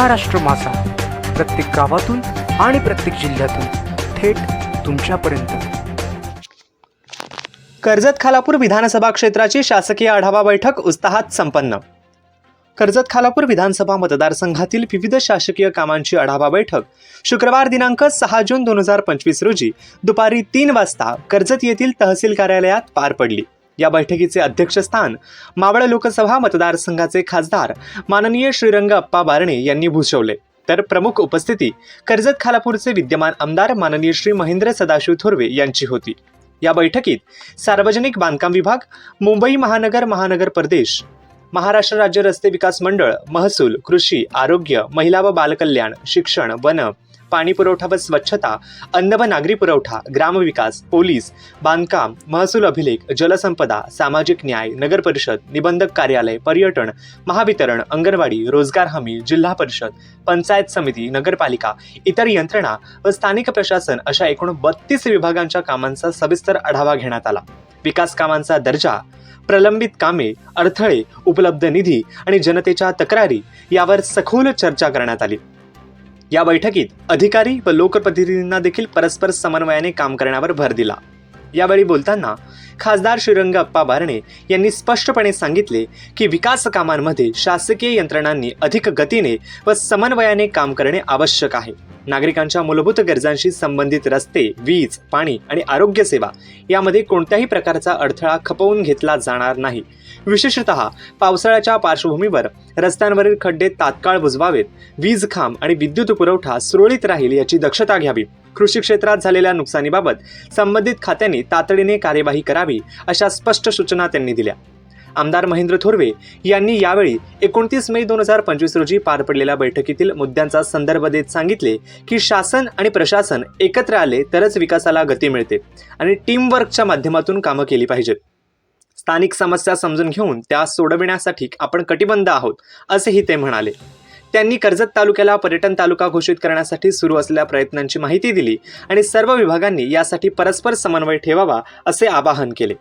महाराष्ट्र मासा प्रत्येक गावातून आणि प्रत्येक जिल्ह्यातून थेट तुमच्यापर्यंत. कर्जत खालापूर विधानसभा क्षेत्राची शासकीय आढावा बैठक उत्साहात संपन्न. कर्जत खालापूर विधानसभा मतदारसंघातील विविध शासकीय कामांची आढावा बैठक शुक्रवार दिनांक सहा जून दोन हजार पंचवीस रोजी दुपारी तीन वाजता कर्जत येथील तहसील कार्यालयात पार पडली. या बैठकीचे अध्यक्षस्थान मावळ लोकसभा मतदारसंघाचे खासदार माननीय श्रीरंग अप्पा बारणे यांनी भूषवले. तर प्रमुख उपस्थिती कर्जत खालापूरचे विद्यमान आमदार माननीय श्री महेंद्र सदाशिव थोरवे यांची होती. या बैठकीत सार्वजनिक बांधकाम विभाग मुंबई महानगर महानगर प्रदेश महाराष्ट्र राज्य रस्ते विकास मंडळ महसूल कृषी आरोग्य महिला व बालकल्याण शिक्षण वन पाणी पुरवठा व स्वच्छता अन्न व नागरी पुरवठा ग्रामविकास पोलीस बांधकाम महसूल अभिलेख जलसंपदा सामाजिक न्याय नगर परिषद निबंधक कार्यालय पर्यटन महावितरण अंगणवाडी रोजगार हमी जिल्हा परिषद पंचायत समिती नगरपालिका इतर यंत्रणा व स्थानिक प्रशासन अशा एकूण बत्तीस विभागांच्या कामांचा सविस्तर आढावा घेण्यात आला. विकास कामांचा दर्जा प्रलंबित कामे अडथळे उपलब्ध निधी आणि जनतेच्या तक्रारी यावर सखोल चर्चा करण्यात आली. या बैठकीत अधिकारी व लोकप्रतिनिधींना देखील परस्पर समन्वयाने काम करण्यावर भर दिला. यावेळी बोलताना खासदार श्रीरंग अप्पा बारणे यांनी स्पष्टपणे सांगितले की विकास कामांमध्ये शासकीय यंत्रणांनी अधिक गतीने व समन्वयाने काम करणे आवश्यक आहे. नागरिकांच्या मूलभूत गरजांशी संबंधित रस्ते वीज पाणी आणि आरोग्य सेवा यामध्ये कोणत्याही प्रकारचा अडथळा खपवून घेतला जाणार नाही. विशेषतः पावसाळ्याच्या पार्श्वभूमीवर रस्त्यांवरील खड्डे तात्काळ बुजवावेत वीज खांब आणि विद्युत पुरवठा सुरळीत राहील याची दक्षता घ्यावी. कृषी क्षेत्रात झालेल्या नुकसानीबाबत संबंधित खात्यांनी तातडीने कार्यवाही करावी अशा स्पष्ट सूचना त्यांनी दिल्या. आमदार महेंद्र थोरवे यांनी यावेळी एकोणतीस मे दोन हजार पंचवीस रोजी पार पडलेल्या बैठकीतील मुद्द्यांचा संदर्भ देत सांगितले की शासन आणि प्रशासन एकत्र आले तरच विकासाला गती मिळते आणि टीमवर्कच्या माध्यमातून कामं केली पाहिजेत. स्थानिक समस्या समजून घेऊन त्या सोडविण्यासाठी आपण कटिबद्ध आहोत असेही ते म्हणाले. त्यांनी कर्जत तालुक्याला पर्यटन तालुका घोषित करण्यासाठी सुरू असलेल्या प्रयत्नांची माहिती दिली आणि सर्व विभागांनी यासाठी परस्पर समन्वय ठेवावा असे आवाहन केले.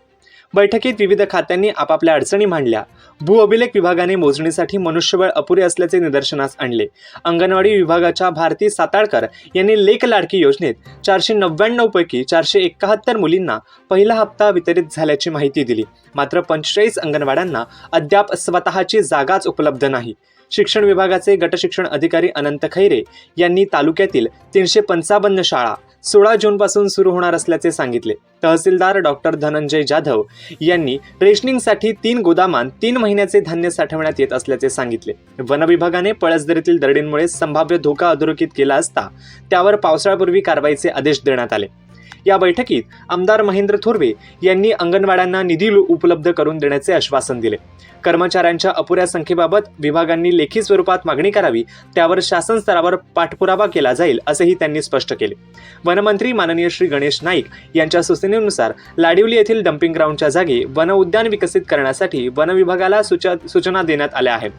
बैठकीत विविध खात्यांनी आपापल्या अडचणी मांडल्या. भू अभिलेख विभागाने मोजणीसाठी मनुष्यबळ अपुरे असल्याचे निदर्शनास आणले. अंगणवाडी विभागाच्या भारती साताळकर यांनी लेख लाडकी योजनेत चारशे नव्याण्णव पैकी चारशे एकाहत्तर मुलींना पहिला हप्ता वितरित झाल्याची माहिती दिली. मात्र पंचेचाळीस अंगणवाड्यांना अद्याप स्वतःची जागाच उपलब्ध नाही. शिक्षण विभागाचे गटशिक्षण अधिकारी अनंत खैरे यांनी तालुक्यातील तीनशे पंचावन्न शाळा सोळा जूनपासून सुरू होणार असल्याचे सांगितले. तहसीलदार डॉक्टर धनंजय जाधव यांनी रेशनिंगसाठी तीन गोदामांत तीन महिन्याचे धान्य साठवण्यात येत असल्याचे सांगितले. वन विभागाने पळसदरीतील दरडींमुळे संभाव्य धोका अधोरेखित केला असता त्यावर पावसाळ्यापूर्वी कारवाईचे आदेश देण्यात आले. या बैठकीत आमदार महेंद्र थोरवे यांनी अंगणवाड्यांना निधी उपलब्ध करून देण्याचे आश्वासन दिले. कर्मचाऱ्यांच्या अपुऱ्या संख्येबाबत विभागांनी लेखी स्वरूपात मागणी करावी त्यावर शासन स्तरावर पाठपुरावा केला जाईल असेही त्यांनी स्पष्ट केले. वनमंत्री माननीय श्री गणेश नाईक यांच्या सूचनेनुसार लाडिवली येथील डम्पिंग ग्राउंडच्या जागी वन उद्यान विकसित करण्यासाठी वन विभागाला सूचना देण्यात आल्या आहेत.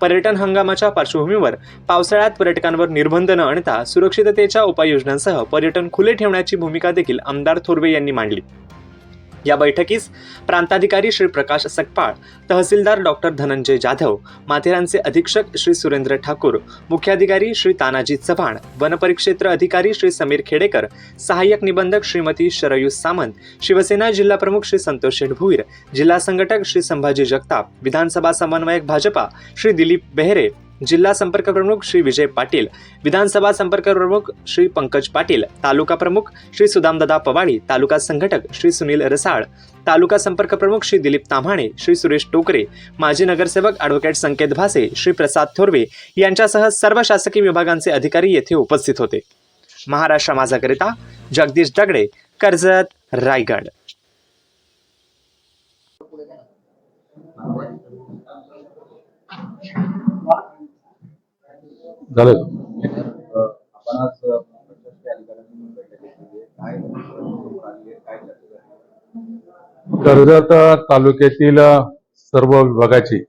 पर्यटन हंगामाच्या पार्श्वभूमीवर पावसाळ्यात पर्यटकांवर निर्बंध न आणता सुरक्षिततेच्या उपाययोजनांसह पर्यटन खुले ठेवण्याची भूमिका देखील आमदार थोरवे यांनी मांडली. या बैठकीस प्रांताधिकारी श्री प्रकाश सकपाळ तहसीलदार डॉक्टर धनंजय जाधव माथेरानचे अधीक्षक श्री सुरेंद्र ठाकूर मुख्याधिकारी श्री तानाजी चव्हाण वनपरिक्षेत्र अधिकारी श्री समीर खेडेकर सहाय्यक निबंधक श्रीमती शरयू सामंत शिवसेना जिल्हा प्रमुख श्री संतोष भुईर जिल्हा संघटक श्री संभाजी जगताप विधानसभा समन्वयक भाजपा श्री दिलीप बेहरे जिल्हा संपर्क प्रमुख श्री विजय पाटील विधानसभा संपर्क प्रमुख श्री पंकज पाटील तालुका प्रमुख श्री सुदामदादा पवाडी तालुका संघटक श्री सुनील रसाळ तालुका संपर्क प्रमुख श्री दिलीप ताम्हाणे श्री सुरेश टोकरे माजी नगरसेवक ॲडव्होकेट संकेत भासे श्री प्रसाद थोरवे यांच्यासह सर्व शासकीय विभागांचे अधिकारी येथे उपस्थित होते महाराष्ट्र माझाकरिता जगदीश दगडे कर्जत रायगड Thank you. झालं. कर्जत तालुक्यातील सर्व विभागाची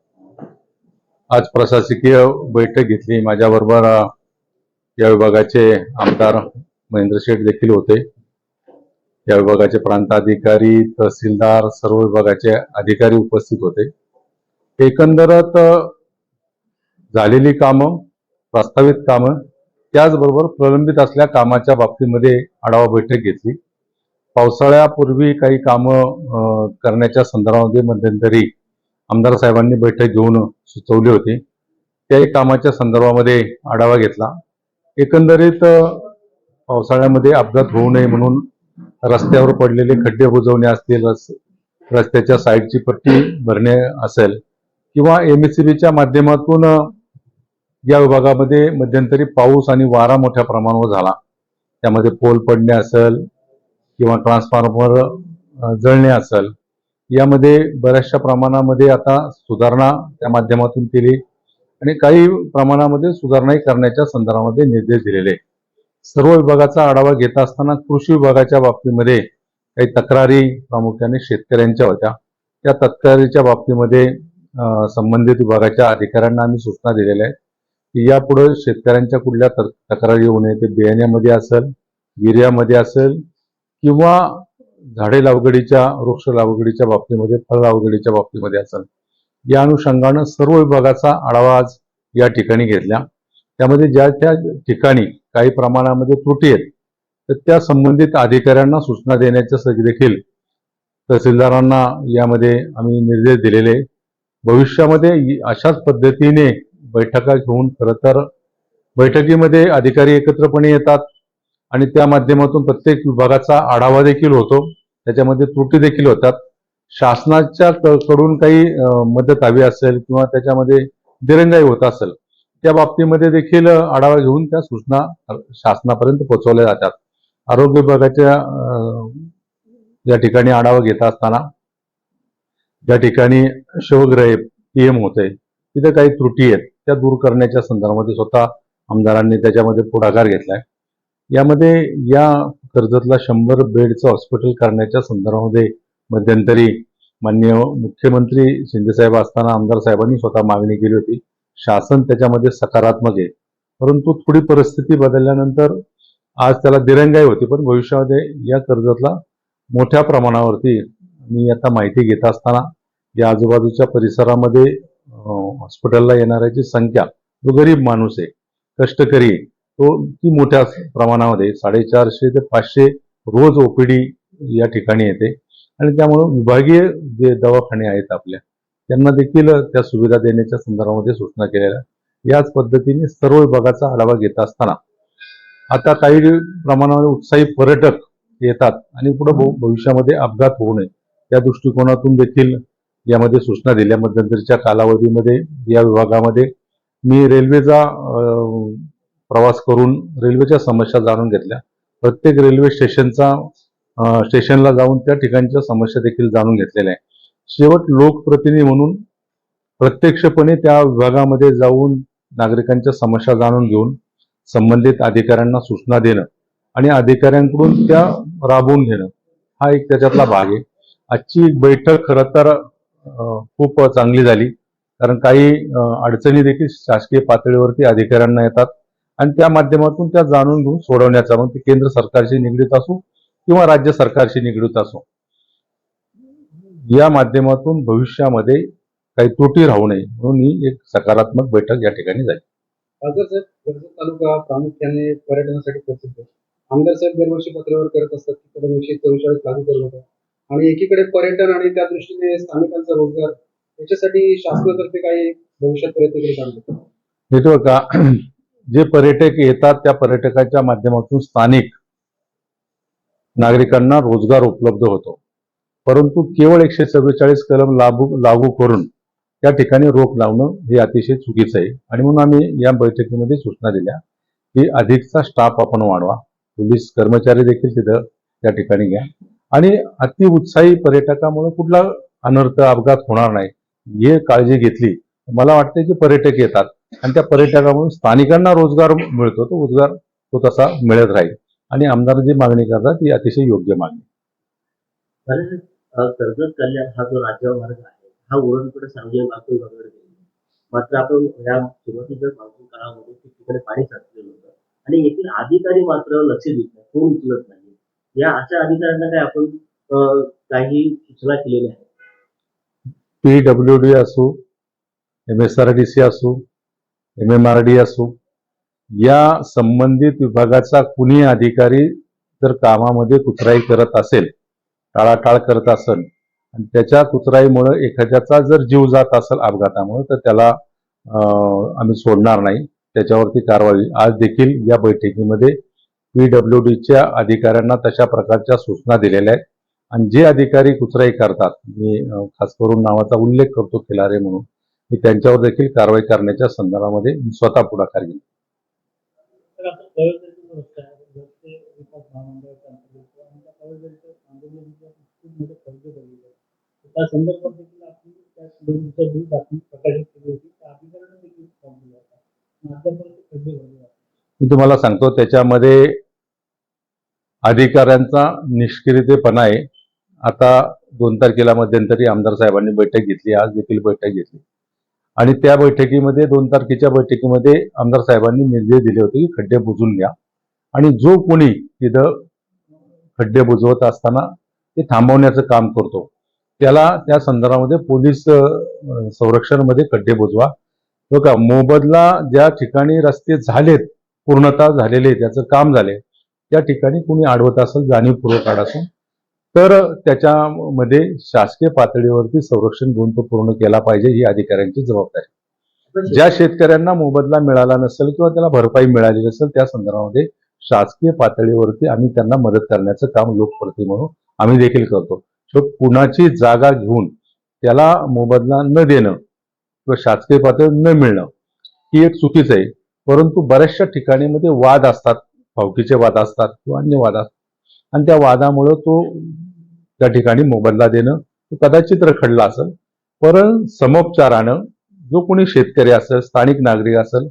आज प्रशासकीय बैठक घेतली. माझ्याबरोबर या विभागाचे आमदार महेंद्र शेठ देखील होते. या विभागाचे प्रांताधिकारी तहसीलदार सर्व विभागाचे अधिकारी उपस्थित होते. एकंदरत झालेली कामं प्रस्तावित कामं त्याचबरोबर प्रलंबित असल्या कामाच्या बाबतीमध्ये आढावा बैठक घेतली. पावसाळ्यापूर्वी काही कामं करण्याच्या संदर्भामध्ये मध्यंतरी आमदार साहेबांनी बैठक घेऊन सुचवली होती. त्याही कामाच्या संदर्भामध्ये आढावा घेतला. एकंदरीत पावसाळ्यामध्ये अपघात होऊ नये म्हणून रस्त्यावर पडलेले खड्डे बुजवणे असतील रस्त्याच्या साईडची पट्टी भरणे असेल किंवा एमएससीबीच्या माध्यमातून या विभागामध्ये मध्यंतरी पाऊस आणि वारा मोठ्या प्रमाणावर झाला. त्यामध्ये पोल पडणे असेल किंवा ट्रान्सफॉर्मर जळणे असेल यामध्ये बऱ्याचशा प्रमाणामध्ये आता सुधारणा त्या माध्यमातून केली आणि काही प्रमाणामध्ये सुधारणाही करण्याच्या संदर्भामध्ये निर्देश दिलेले सर्व विभागाचा आढावा घेत असताना कृषी विभागाच्या बाबतीमध्ये काही तक्रारी प्रामुख्याने शेतकऱ्यांच्या होत्या. त्या तक्रारीच्या बाबतीमध्ये संबंधित विभागाच्या अधिकाऱ्यांना आम्ही सूचना दिलेल्या आहेत. की यापुढे शेतकऱ्यांच्या कुठल्या तक- तक्रारी येऊ नये. ते बियाण्यामध्ये असेल गिर्यामध्ये असेल किंवा झाडे लावगडीच्या वृक्ष लावगडीच्या बाबतीमध्ये फळ लावगडीच्या बाबतीमध्ये असेल. या अनुषंगानं सर्व विभागाचा आढावा आज या ठिकाणी घेतला. त्यामध्ये ज्या त्या ठिकाणी काही प्रमाणामध्ये त्रुटी आहेत तर त्या संबंधित अधिकाऱ्यांना सूचना देण्याच्या स- देखील तहसीलदारांना यामध्ये आम्ही निर्देश दिलेले. भविष्यामध्ये अशाच पद्धतीने बैठका घेऊन खरं तर बैठकीमध्ये अधिकारी एकत्रपणे येतात आणि त्या माध्यमातून प्रत्येक विभागाचा आढावा देखील होतो. त्याच्यामध्ये त्रुटी देखील होतात. शासनाच्या कडून काही मदत हवी असेल किंवा त्याच्यामध्ये दिरंगाई होत असेल त्या बाबतीमध्ये देखील आढावा घेऊन त्या सूचना शासनापर्यंत पोहोचवल्या जातात. आरोग्य विभागाच्या या ठिकाणी आढावा घेत असताना ज्या ठिकाणी शवग्रह पीएम होते तिथे काही त्रुटी आहेत. त्या दूर करण्याच्या संदर्भामध्ये स्वतः आमदारांनी त्याच्यामध्ये पुढाकार घेतलाय. यामध्ये या कर्जतला शंभर बेडचं हॉस्पिटल करण्याच्या संदर्भामध्ये मध्यंतरी माननीय मुख्यमंत्री शिंदेसाहेब असताना आमदार साहेबांनी स्वतः मागणी केली होती. शासन त्याच्यामध्ये सकारात्मक आहे. परंतु थोडी परिस्थिती बदलल्यानंतर आज त्याला दिरंगाई होती पण भविष्यामध्ये या कर्जतला मोठ्या प्रमाणावरती मी आता माहिती घेत असताना या आजूबाजूच्या परिसरामध्ये हॉस्पिटलला येणाऱ्याची संख्या जो गरीब माणूस आहे कष्टकरी आहे, तो ती मोठ्या प्रमाणामध्ये साडेचारशे ते पाचशे रोज ओपीडी या ठिकाणी येते. आणि त्यामुळं विभागीय जे दवाखाने आहेत आपल्या त्यांना देखील त्या सुविधा देण्याच्या संदर्भामध्ये सूचना केलेल्या याच पद्धतीने सर्व विभागाचा आढावा घेत असताना आता काही प्रमाणामध्ये उत्साही पर्यटक येतात आणि पुढे भविष्यामध्ये अपघात होऊ नये त्या दृष्टिकोनातून देखील यामध्ये सूचना दिल्या मध्यंतरीच्या कालावधीमध्ये या विभागामध्ये मी रेल्वेचा प्रवास करून रेल्वेच्या समस्या जाणून घेतल्या. प्रत्येक रेल्वे स्टेशनचा स्टेशनला जाऊन त्या ठिकाणच्या समस्या देखील जाणून घेतलेल्या आहे शेवट लोकप्रतिनिधी म्हणून प्रत्यक्षपणे त्या विभागामध्ये जाऊन नागरिकांच्या समस्या जाणून घेऊन संबंधित अधिकाऱ्यांना सूचना देणं आणि अधिकाऱ्यांकडून त्या राबवून घेणं हा एक त्याच्यातला भाग आहे. आजची बैठक खरं तर खूप चांगली झाली. कारण काही अडचणी देखील शासकीय पातळीवरती अधिकाऱ्यांना येतात. आणि त्या माध्यमातून त्या जाणून घेऊन सोडवण्याचा मग ते केंद्र सरकारशी निगडीत असो किंवा राज्य सरकारशी निगडीत असो. या माध्यमातून भविष्यामध्ये काही त्रुटी राहू नये म्हणून ही एक सकारात्मक बैठक या ठिकाणी झाली. कर्जत तालुका प्रामुख्याने पर्यटनासाठी प्रसिद्ध आमदार साहेब दरवर्षी पत्रावर करत असतात की कलम एकशे चव्वेचाळीस लागू करू नका आणि एकीकडे पर्यटन आणि त्या दृष्टीने स्थानिकांचा रोजगार याच्यासाठी शासनातर्फे काही भविष्यात प्रयत्न केले जाणार नेटवर्क का जे पर्यटक येतात त्या पर्यटकाच्या माध्यमातून स्थानिक नागरिकांना रोजगार उपलब्ध होतो. परंतु केवळ एकशे सव्वेचाळीस कलम लागू लागू करून त्या ठिकाणी रोख लावणं हे अतिशय चुकीचं आहे. आणि म्हणून आम्ही या बैठकीमध्ये सूचना दिल्या की अधिकचा स्टाफ आपण वाढवा. पोलीस कर्मचारी देखील तिथं त्या ठिकाणी घ्या. आणि अति उत्साही पर्यटकामुळे कुठला अनर्थ अपघात होणार नाही. हे काळजी घेतली. मला वाटतं की पर्यटक येतात. आणि त्या पर्यटकामुळे स्थानिकांना रोजगार मिळतो. तो रोजगार तो तसा मिळत राहील. आणि आमदार जी मागणी करतात ती अतिशय योग्य मागणी. कर्जत कल्याण हा जो राज्य मार्ग आहे हा उरणकडे सांगली बांधकाम वगैरे मात्र आपण या सुरुवातीच्या बांधकाम काळामध्ये ठिकठिकाणी पाणी साचलेलं होतं. आणि येथील अधिकारी मात्र लक्ष देत नाही कोण उचलत नाही. या अशा अधिकाऱ्यांना काय आपण काही सूचना केलेल्या आहेत? पी डब्ल्यू डी असो M S R D C असो एम एम आर डी असो या संबंधित विभागाचा कुणी अधिकारी जर कामामध्ये कुचराई करत असेल टाळाटाळ करत असेल आणि त्याच्या कुचराईमुळे एखाद्याचा जर जीव जात असेल अपघातामुळे तर त्याला आम्ही सोडणार नाही. त्याच्यावरती कारवाई. आज देखील या बैठकीमध्ये पीडब्ल्यू डीच्या अधिकाऱ्यांना तशा प्रकारच्या सूचना दिलेल्या आहेत. आणि जे अधिकारी कुचराई करतात मी खास करून नावाचा उल्लेख करतो खिलारे म्हणून मी त्यांच्यावर देखील कारवाई करण्याच्या संदर्भामध्ये स्वतः पुढाकार घेईन. मी तुम्हाला सांगतो त्याच्यामध्ये अधिकाऱ्यांचा निष्क्रियतेपणा आहे. आता दोन तारखेला मध्यंतरी आमदार साहेबांनी बैठक घेतली आज देखील बैठक घेतली. आणि त्या बैठकीमध्ये दोन तारखेच्या बैठकीमध्ये आमदार साहेबांनी निर्देश दिले होते की खड्डे बुजून घ्या. आणि जो कोणी तिथं खड्डे बुजवत असताना ते थांबवण्याचं काम करतो त्याला त्या संदर्भामध्ये पोलीस संरक्षणमध्ये खड्डे बुजवा. बघा मोबदला ज्या ठिकाणी रस्ते झालेत पूर्णतः झालेले त्याचं काम झाले त्या ठिकाणी कुणी अडवत असेल जाणीवपूर्वक अड असेल तर त्याच्यामध्ये शासकीय पातळीवरती संरक्षण घेऊन तो पूर्ण केला पाहिजे ही अधिकाऱ्यांची जबाबदारी. ज्या शेतकऱ्यांना मोबदला मिळाला नसेल किंवा त्याला भरपाई मिळाली नसेल त्या संदर्भामध्ये शासकीय पातळीवरती आम्ही त्यांना मदत करण्याचं काम लोकप्रती म्हणून आम्ही देखील करतो. सो कुणाची जागा घेऊन त्याला मोबदला न देणं किंवा शासकीय पातळी न मिळणं ही एक चुकीच आहे. परंतु बऱ्याचशा ठिकाणीमध्ये वाद असतात. फावकीचे वाद असतात किंवा अन्य वाद असतात. आणि त्या वादामुळं तो त्या ठिकाणी मोबदला देणं तो कदाचित रखडला असेल. पण समोपचारानं जो कोणी शेतकरी असेल स्थानिक नागरिक असेल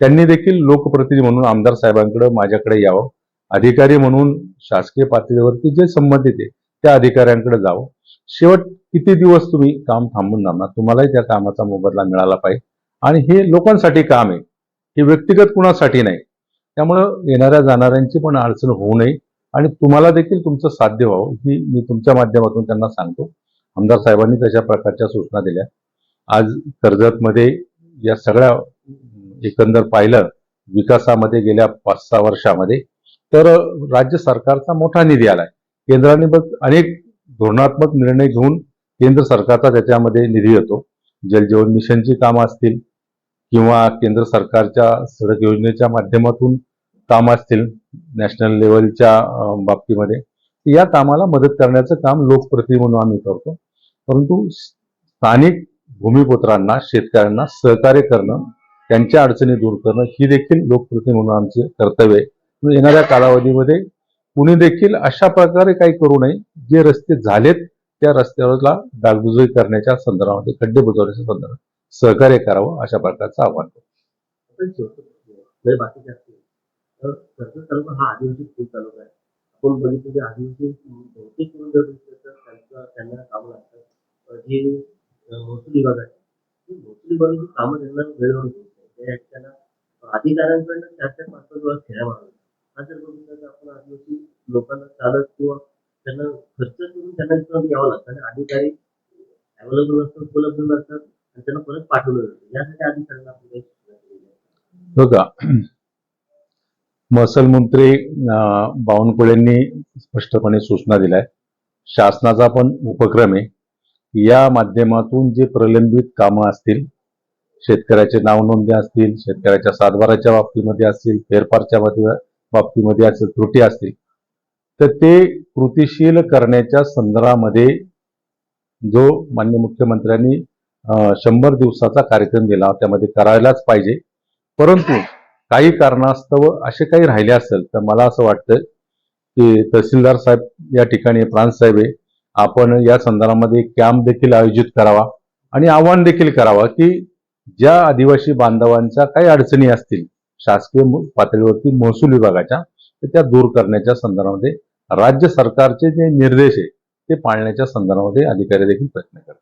त्यांनी देखील लोकप्रतिनिधी म्हणून आमदार साहेबांकडे माझ्याकडे यावं. अधिकारी म्हणून शासकीय पातळीवरती जे संबंधित आहे त्या अधिकाऱ्यांकडे जावं. शेवट किती दिवस तुम्ही काम थांबून जाणार तुम्हालाही त्या कामाचा मोबदला मिळाला पाहिजे. आणि हे लोकांसाठी काम आहे. हे व्यक्तिगत कुणासाठी नाही. त्यामुळं येणाऱ्या जाणाऱ्यांची पण अडचण होऊ नये. आणि तुम्हाला देखील तुमचं साध्य व्हावं ही मी तुमच्या माध्यमातून त्यांना सांगतो. आमदार साहेबांनी तशा प्रकारच्या सूचना दिल्या. आज कर्जतमध्ये या सगळ्या एकंदर पाहिलं विकासामध्ये गेल्या पाच सहा वर्षामध्ये तर राज्य सरकारचा मोठा निधी आलाय. केंद्राने बघ अनेक धोरणात्मक निर्णय घेऊन केंद्र सरकारचा त्याच्यामध्ये निधी येतो. जलजीवन मिशनची कामं असतील किंवा केंद्र सरकारच्या सडक योजनेच्या माध्यमातून काम असतील नॅशनल लेवलच्या बाबतीमध्ये या कामाला मदत करण्याचं काम लोकप्रतिनिधी म्हणून आम्ही करतो. परंतु स्थानिक भूमिपुत्रांना शेतकऱ्यांना सहकार्य करणं त्यांच्या अडचणी दूर करणं ही देखील लोकप्रतिनिधी म्हणून आमचे कर्तव्य आहे. म्हणजे येणाऱ्या कालावधीमध्ये कुणी देखील अशा प्रकारे काही करू नये जे रस्ते झालेत त्या रस्त्यावरला डागडुजी करण्याच्या संदर्भामध्ये खड्डे बुजवण्याच्या संदर्भात. सहकार्य करावं अशा प्रकारचं आव्हान करतो. आपण बाकीचे असतील. तर हा आदिवासी खूप तालुका आहे. आपण बघितलं की आदिवासी बहुतेक करून जर तर त्यांचं त्यांना कामं लागतात. जे महसूल विभाग आहे. ते महसूल विभागाची कामं त्यांना वेळेवर नाही. त्या त्यांना अधिकाऱ्यांकडनं चार चार पाच पाच वेळा फेऱ्या माराव्या हा जर बघितलं तर आपण आदिवासी लोकांना चालत किंवा त्यांना खर्च करून त्यांना इथं यावं लागतं. आणि अधिकारी अवेलेबल असतात उपलब्ध नसतात. आणि त्यांना परत पाठवलं जातं. यासाठी अधिकाऱ्यांना आपण सूचना बघा महसूल मंत्री अं, बावनकुळेंनी स्पष्टपणे सूचना दिल्या शासनाचा पण उपक्रम आहे. या माध्यमातून जे प्रलंबित कामं असतील शेतकऱ्याचे नाव नोंदी असतील शेतकऱ्याच्या सातबाराच्या बाबतीमध्ये असतील फेरफारच्या बाबती- बाबतीमध्ये असतील त्रुटी असतील तर ते कृतीशील करण्याच्या संदर्भामध्ये जो मान्य मुख्यमंत्र्यांनी शंभर दिवसाचा कार्यक्रम दिला. त्यामध्ये करायलाच पाहिजे. परंतु काही कारणास्तव असे काही राहिले असेल तर मला असं वाटतं की तहसीलदार साहेब या ठिकाणी प्रांत साहेब आहे आपण या संदर्भामध्ये कॅम्प देखील आयोजित करावा आणि आव्हान देखील करावा की ज्या आदिवासी बांधवांच्या काही अडचणी असतील शासकीय पातळीवरती महसूल विभागाच्या तर त्या दूर करण्याच्या संदर्भामध्ये राज्य सरकारचे जे निर्देश आहे ते पाळण्याच्या संदर्भामध्ये अधिकारी देखील प्रयत्न करतात.